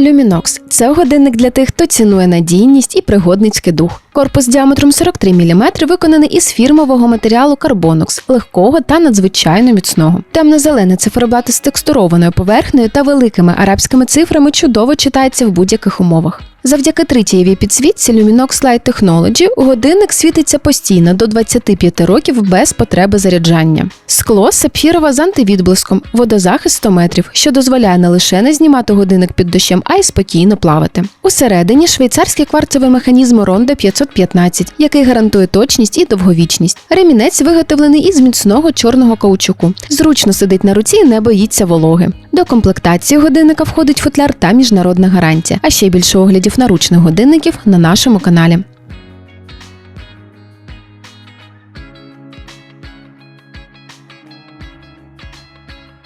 Luminox – це годинник для тих, хто цінує надійність і пригодницький дух. Корпус діаметром 43 мм виконаний із фірмового матеріалу Карбонокс, легкого та надзвичайно міцного. Темно-зелене циферблат із текстурованою поверхнею та великими арабськими цифрами чудово читається в будь-яких умовах. Завдяки тритієвій підсвітці Luminox Light Technology годинник світиться постійно до 25 років без потреби заряджання. Скло сапфірове з антивідблиском, водозахист 100 метрів, що дозволяє не лише не знімати годинник під дощем, а й спокійно плавати. Усередині швейцарський кварцевий механізм Ronda 515, який гарантує точність і довговічність. Ремінець виготовлений із міцного чорного каучуку. Зручно сидить на руці і не боїться вологи. До комплектації годинника входить футляр та міжнародна гарантія. А ще більше оглядів наручних годинників на нашому каналі.